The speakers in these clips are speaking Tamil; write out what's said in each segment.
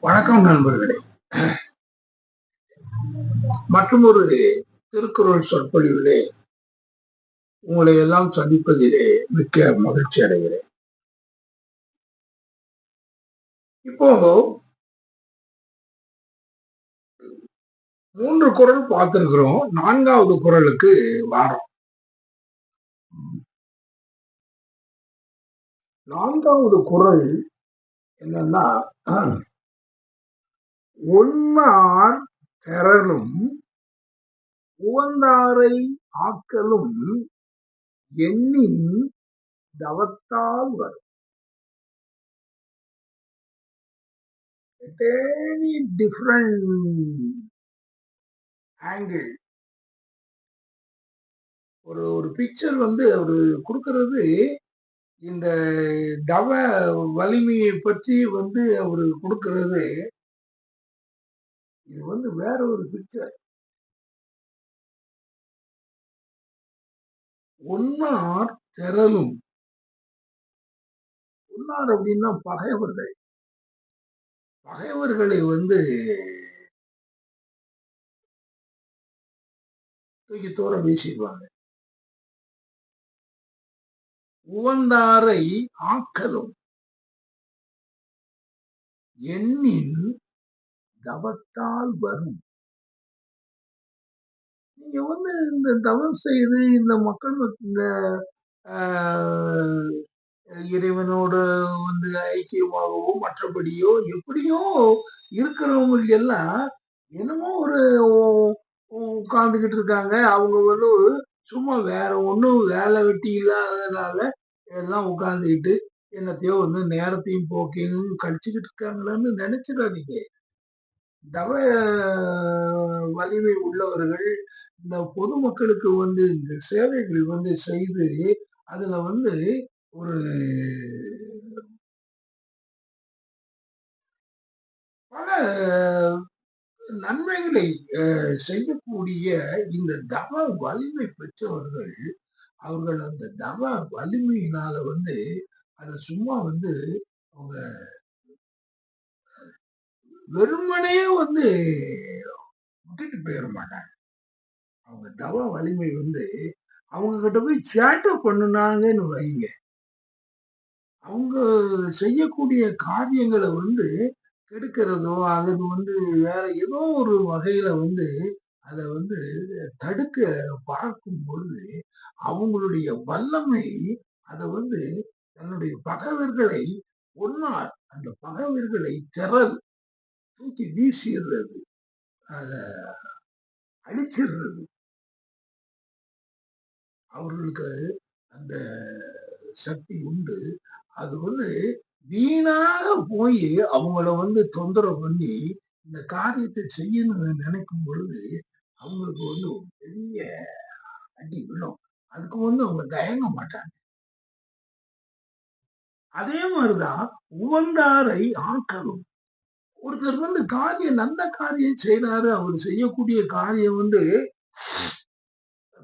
வணக்கம் நண்பர்களே. மற்றும் ஒரு திருக்குறள் சொற்பொழிவிலே உங்களை எல்லாம் சந்திப்பதிலே மிக்க மகிழ்ச்சி அடைகிறேன். இப்போ மூன்று குரல் பார்த்திருக்கிறோம். நான்காவது குரலுக்கு வாரம். நான்காவது குரல் என்னன்னா ஒன்னார் திரளும் உவந்தாரை ஆக்கலும் எண்ணின் தவத்தால் வரும் any different ஆங்கிள் ஒரு ஒரு பிக்சர் வந்து அவரு கொடுக்கறது இந்த தவ வலிமையை பற்றி வந்து அவர் கொடுக்கறது இது வந்து வேற ஒரு பிக்சர் ஒன்னார் திரளும். ஒன்னார் அப்படின்னா பகைவர்கள். பகைவர்களை வந்து தூக்கி தூர வீசிடுவாங்க. உவந்தாரை ஆக்கலும். எண்ணின் தவத்தால் வரும். நீங்க வந்து இந்த தவம் செய்து இந்த மக்கள் இந்த ஆஹ், இறைவனோட வந்து ஐக்கியமாகவோ மற்றபடியோ எப்படியோ இருக்கிறவங்க எல்லாம் என்னமோ ஒரு உட்கார்ந்துகிட்டு இருக்காங்க. அவங்க வந்து சும்மா வேற ஒன்றும் வேலை வெட்டி இல்லாததுனால எல்லாம் உட்காந்துக்கிட்டு என்னத்தையோ வந்து நேரத்தையும் போக்கையும் கழிச்சுக்கிட்டு இருக்காங்களான்னு நினைச்சிடாதீங்க. தவ வலிமை உள்ளவர்கள் இந்த பொதுமக்களுக்கு வந்து இந்த சேவைகள் வந்து செய்து அதுல வந்து ஒரு பல நன்மைகளை செய்யக்கூடிய இந்த தவ வலிமை பெற்றவர்கள் அவர்கள் அந்த தவ வலிமையினால வந்து அதை சும்மா வந்து அவங்க வெறுமனே வந்து விட்டுட்டு போயிட மாட்டாங்க. அவங்க தவ வலிமை வந்து அவங்க கிட்ட போய் சேட்டை பண்ணுனாங்கன்னு வைங்க அவங்க செய்யக்கூடிய காரியங்களை வந்து கெடுக்கிறதோ அல்லது வந்து வேற ஏதோ ஒரு வகையில வந்து அதை வந்து தடுக்க பார்க்கும் பொழுது அவங்களுடைய வல்லமை அதை வந்து தன்னுடைய பகைவர்களை ஒன்னார் அந்த பகைவர்களை திறல் தூக்கி வீசிடுறது அத அழிச்சிடுறது அவர்களுக்கு அந்த சக்தி உண்டு. அது வந்து வீணாக போய் அவங்கள வந்து தொந்தரவு பண்ணி இந்த காரியத்தை செய்யணும்னு நினைக்கும் பொழுது அவங்களுக்கு வந்து ஒரு பெரிய அடி விழும். அதுக்கு வந்து அவங்க தயங்க மாட்டாங்க. அதே மாதிரிதான் உவந்தாரை ஆக்கணும் ஒருத்தர் வந்து காரியம் நல்ல காரியம் செய்யறாரு அவர் செய்யக்கூடிய காரியம் வந்து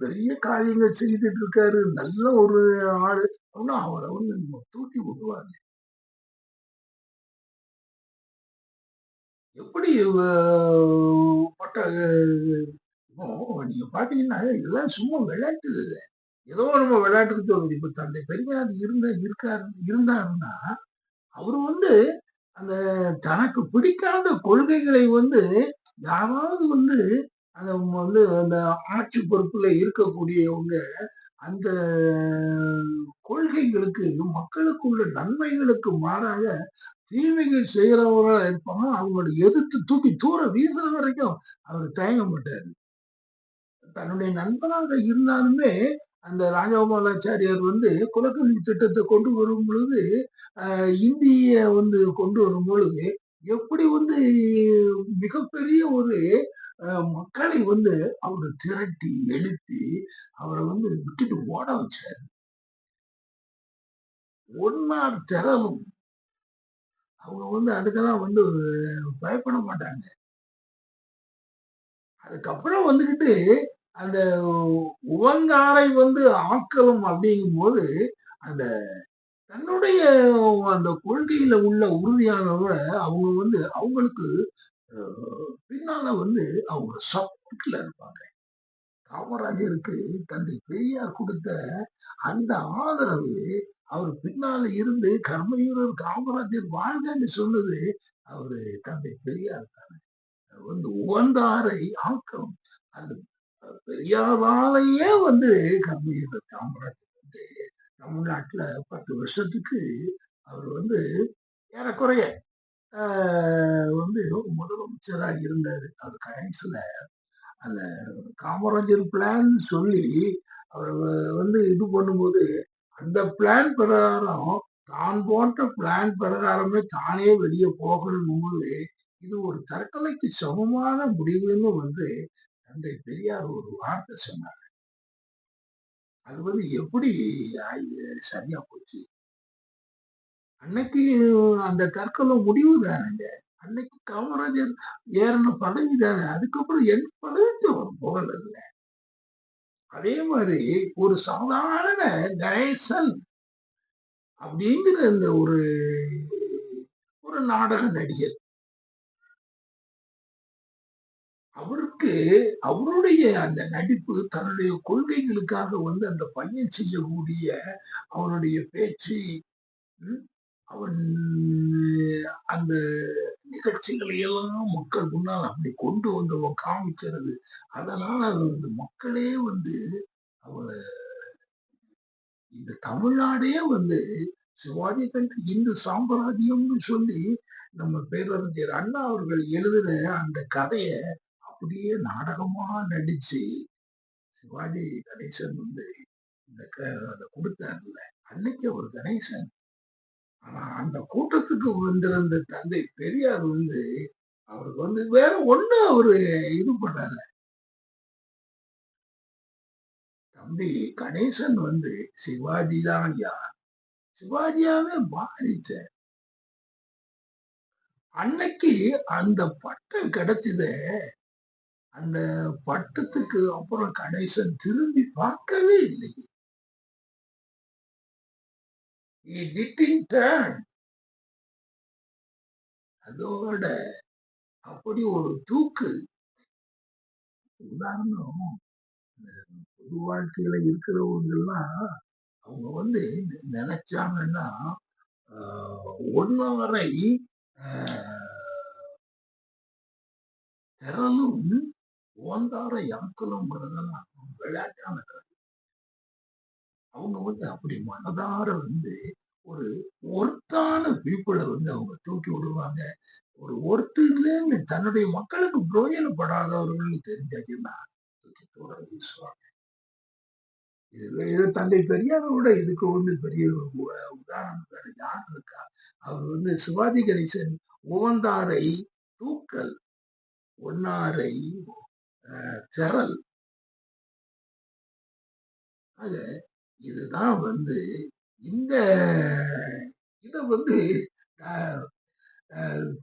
பெரிய காரியங்கள் செய்துட்டு இருக்காரு நல்ல ஒரு ஆள். அப்படின்னா அவரை வந்து நம்ம தூக்கி விடுவாரு எப்படி பட்ட நீங்க பாத்தீங்கன்னா எல்லாம் சும்மா விளையாட்டு இல்லை ஏதோ நம்ம விளையாட்டுக்கு தோணுது. இப்ப தந்தை பெரியார் இருந்த இருக்காரு இருந்தாருன்னா அவர் வந்து அந்த தனக்கு பிடிக்காத கொள்கைகளை வந்து யாராவது வந்து அந்த வந்து அந்த ஆட்சி பொறுப்புல இருக்கக்கூடியவங்க அந்த கொள்கைகளுக்கு மக்களுக்கு உள்ள நன்மைகளுக்கு மாறாக தீமைகள் செய்யறவங்களா இருப்பாங்க அவங்களோட எதிர்த்து தூக்கி தூர வீசுற வரைக்கும் அவர் தயங்க மாட்டாரு. தன்னுடைய நண்பனாக இருந்தாலுமே அந்த ராஜகோபாலாச்சாரியார் வந்து குலக்கல்வி திட்டத்தை கொண்டு வரும் பொழுது ஆஹ் இந்திய வந்து கொண்டு வரும் பொழுது எப்படி வந்து மிகப்பெரிய ஒரு மக்களை வந்து அவரை திரட்டி எழுப்பி அவரை வந்து விட்டுட்டு ஓட வச்சார். ஒன்னார் திறலும் அவங்க வந்து அதுக்கெல்லாம் வந்து பயப்பட மாட்டாங்க. அதுக்கப்புறம் வந்துகிட்டு அந்த உவந்தாரை வந்து ஆக்கலும் அப்படிங்கும் போது அந்த தன்னுடைய அந்த கொள்கையில உள்ள உறுதியானவரை அவங்க வந்து அவங்களுக்கு பின்னால வந்து அவங்க சப்போர்ட்ல இருப்பாங்க. காமராஜருக்கு தந்தை பெரியார் கொடுத்த அந்த ஆதரவு அவர் பின்னால இருந்து கர்மயூரர் காமராஜர் வாழ்கன்னு சொன்னது அவரு தந்தை பெரியார் தானே. வந்து உகந்தாரை ஆக்கம். அந்த பெரியாராலேயே வந்து கர்மயூரர் காமராஜர் வந்து தமிழ்நாட்டுல பத்து வருஷத்துக்கு அவர் வந்து ஏறக்குறைய வந்து முதலமைச்சராக இருந்தாரு. அவர் கடைசியில அந்த காமராஜர் பிளான் சொல்லி அவர் வந்து இது பண்ணும்போது அந்த பிளான் பிரகாரம் தான் போட்ட பிளான் பிரகாரமே தானே வெளியே போகணும் போது இது ஒரு தற்கொலைக்கு சமமான முடிவுன்னு வந்து தந்தை பெரியார் ஒரு வார்த்தை சொன்னார். அது வந்து எப்படி ஆயி- சரியா போச்சு? அன்னைக்கு அந்த தற்கொலை முடிவு தானேங்க. அன்னைக்கு காமராஜர் ஏறின பதவி தானே. அதுக்கப்புறம் எந்த பதவிக்கு அவர் போகல அதே மாதிரி ஒரு சாதாரண கணேசன் அப்படிங்கிற அந்த ஒரு ஒரு நாடக நடிகர். அவருக்கு அவருடைய அந்த நடிப்பு தன்னுடைய கொள்கைகளுக்காக வந்து அந்த பையன் செய்யக்கூடிய அவனுடைய பேச்சு அவன் அந்த நிகழ்ச்சிகளை எல்லாம் மக்கள் முன்னால் அப்படி கொண்டு வந்து காமிக்கிறது அதனால அது வந்து மக்களே வந்து அவரை இந்த தமிழ்நாடே வந்து சிவாஜி கண்டு இந்து சாம்ராஜ்யம்னு சொல்லி நம்ம பேரறிஞர் அண்ணா அவர்கள் எழுதின அந்த கதையை அப்படியே நாடகமா நடிச்சு சிவாஜி கணேசன் வந்து இந்த க- அதை கொடுத்தாருல்ல அன்னைக்கு ஒரு கணேசன் ஆனா அந்த கூட்டத்துக்கு வந்திருந்த தந்தை பெரியார் வந்து அவருக்கு வந்து வேற ஒண்ணு அவரு இது பண்ணல. தம்பி கணேசன் வந்து சிவாஜி தான் ஐயா சிவாஜியாவே மாறிச்ச. அன்னைக்கு அந்த பட்டம் கிடைச்சது அந்த பட்டத்துக்கு அப்புறம் கணேசன் திரும்பி பார்க்கவே இல்லை He didn't turn. அதோட அப்படி ஒரு தூக்கு உதாரணம் பொது வாழ்க்கையில இருக்கிறவங்க எல்லாம் அவங்க வந்து நினைச்சாங்கன்னா ஆஹ், ஒன்னவரை ஆஹ், திரளும் ஓந்தார யாக்கலும் விளையாட்டான அவங்க வந்து அப்படி மனதார வந்து ஒரு ஒர்த்தான பீப்புளை வந்து அவங்க தூக்கி விடுவாங்க. ஒரு ஒருத்தர்லேருந்து தன்னுடைய மக்களுக்கு பிரயோஜனப்படாதவர்கள்னு தெரிஞ்சாச்சுன்னா தூக்கி தூர வீசுவாங்க. இது இது தந்தை பெரியாரோட இதுக்கு வந்து பெரிய உதாரணம் வேற யார் இருக்கா? அவர் வந்து சிவாஜி கணேசன் உவந்தாரை தூக்கல் ஒன்னாரை அஹ், ஆக இதுதான் வந்து இந்த இதை வந்து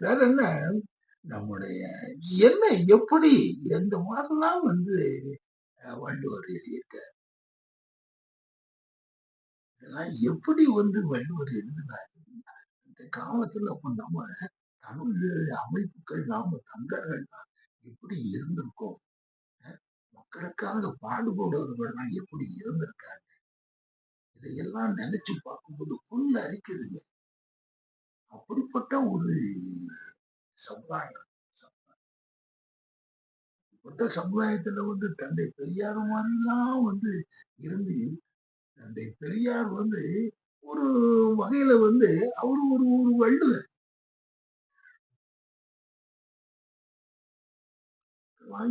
வேற என்ன? நம்முடைய என்ன எப்படி எந்த மாதிரிலாம் வந்து அஹ், வள்ளுவர் எழுதியிருக்கார்? இதெல்லாம் எப்படி வந்து வள்ளுவர் எழுதினார்? இந்த காலத்துல அப்ப நம்ம தமிழ் அமைப்புகள் நாம தமிழர்கள் எப்படி இருந்திருக்கோம்? மக்களுக்காக பாடுபடுறவர்கள்லாம் எப்படி இருந்திருக்காங்க? இதையெல்லாம் நினைச்சு பார்க்கும்போது கொள்ள அரிக்குதுங்க அப்படிப்பட்ட ஒரு சமுதாயம் அப்படிப்பட்ட சமுதாயத்துல வந்து தந்தை பெரியார் மாதிரிலாம் வந்து இருந்து தந்தை பெரியார் வந்து ஒரு வகையில வந்து அவரு ஒரு ஒரு வள்ளுவர்.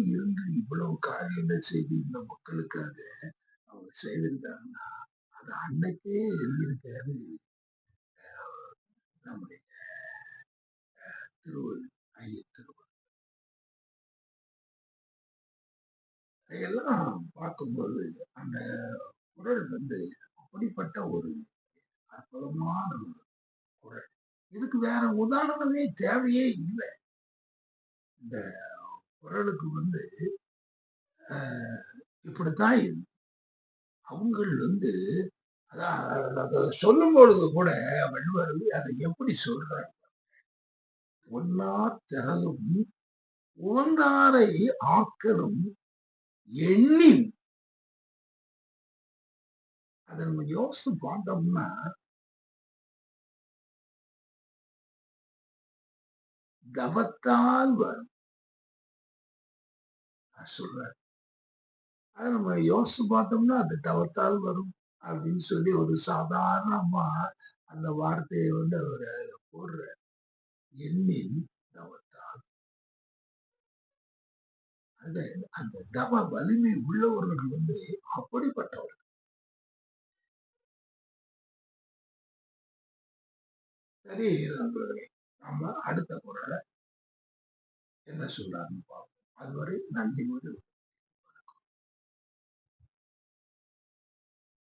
இருந்து இவ்வளவு காரியங்கள் செய்து இந்த மக்களுக்காக அவர் செய்திருந்தாருன்னா அன்னைக்கே எழுதியிருக்காரு நம்முடைய திருவள் ஐய திருவள் இதையெல்லாம் பார்க்கும்போது அந்த குரல் வந்து அப்படிப்பட்ட ஒரு அற்புதமான ஒரு குரல். இதுக்கு வேற உதாரணமே தேவையே இல்லை. இந்த குரலுக்கு வந்து ஆஹ், இப்படித்தான் இது அவங்கள் வந்து அதான் சொல்லும் பொழுது கூட வள்ளுவர் அதை எப்படி சொல்றார்? ஒன்னா திறலும் உவந்தாரை ஆக்கலும் எண்ணின். அதை நம்ம யோசிச்சு பார்த்தோம்னா தவத்தால் வரும். சொல்ற அதை நம்ம யோசிச்சு பார்த்தோம்னா அது தவத்தால் வரும். அப்படின்னு சொல்லி ஒரு சாதாரணமா அந்த வார்த்தையை வந்து அவர் போடுற எண்ணின் தவத்தால். அந்த அந்த தவ வலிமை உள்ளவர்கள் வந்து அப்படிப்பட்டவர்கள். சரி நண்பர்களே நம்ம அடுத்த குரலை என்ன சொல்றாருன்னு பார்ப்போம். அதுவரை நன்றி